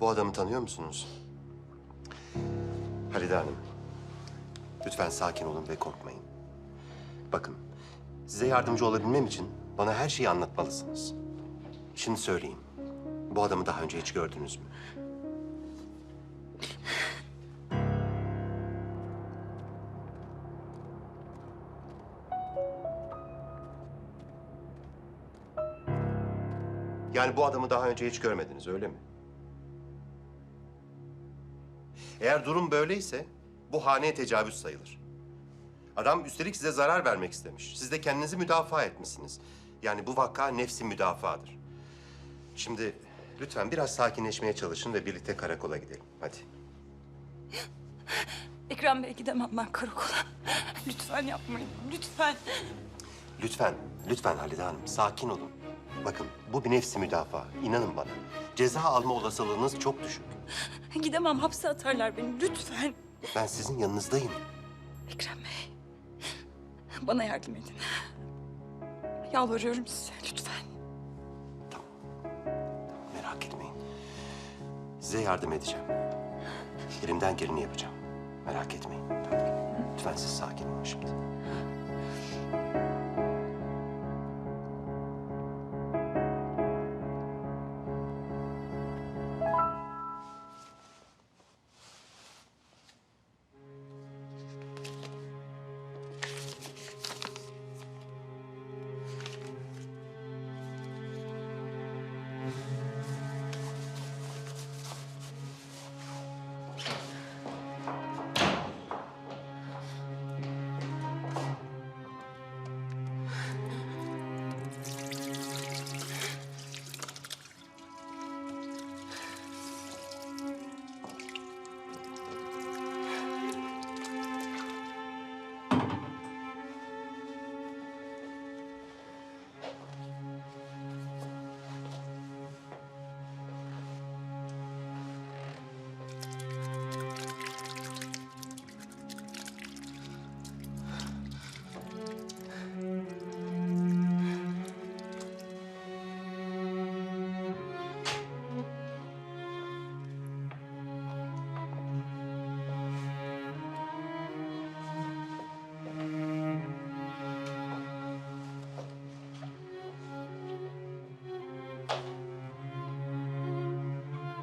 Bu adamı tanıyor musunuz? Halide Hanım, lütfen sakin olun ve korkmayın. Bakın, size yardımcı olabilmem için bana her şeyi anlatmalısınız. Şimdi söyleyin, bu adamı daha önce hiç gördünüz mü? Yani bu adamı daha önce hiç görmediniz, öyle mi? Eğer durum böyleyse bu haneye tecavüz sayılır. Adam üstelik size zarar vermek istemiş. Siz de kendinizi müdafaa etmişsiniz. Yani bu vaka nefsi müdafadır. Şimdi lütfen biraz sakinleşmeye çalışın ve birlikte karakola gidelim. Hadi. Ekrem Bey gidemem ben karakola. Lütfen yapmayın, lütfen. Lütfen, lütfen Halide Hanım sakin olun. Bakın bu bir nefsi müdafaa. İnanın bana. Ceza alma olasılığınız çok düşük. Gidemem, hapse atarlar beni. Lütfen. Ben sizin yanınızdayım. Ekrem Bey, bana yardım edin. Yalvarıyorum size, lütfen. Merak etmeyin. Size yardım edeceğim. Elimden geleni yapacağım. Merak etmeyin. Lütfen siz sakin olun şimdi.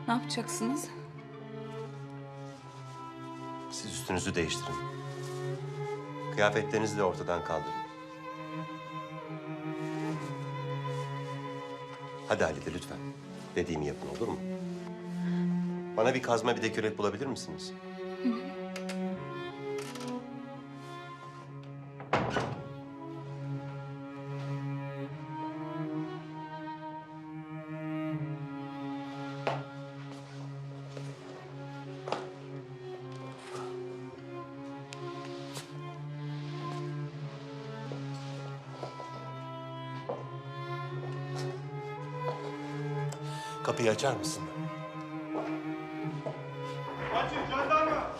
Ne yapacaksınız? Siz üstünüzü değiştirin. Kıyafetlerinizi de ortadan kaldırın. Hadi Halide lütfen. Dediğimi yapın olur mu? Bana bir kazma bir de kürek bulabilir misiniz? Kapıyı açar mısın? Açın jandarma!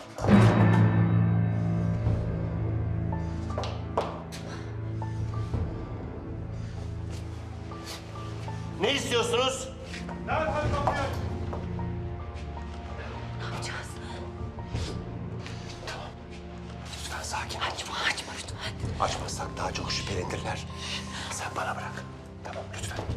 Ne istiyorsunuz? Derhal kapıyı aç! Ne yapacağız? Lütfen sakin ol. Açma, açma lütfen. Açmazsak daha çok şüphelenirler. Sen bana bırak. Tamam lütfen.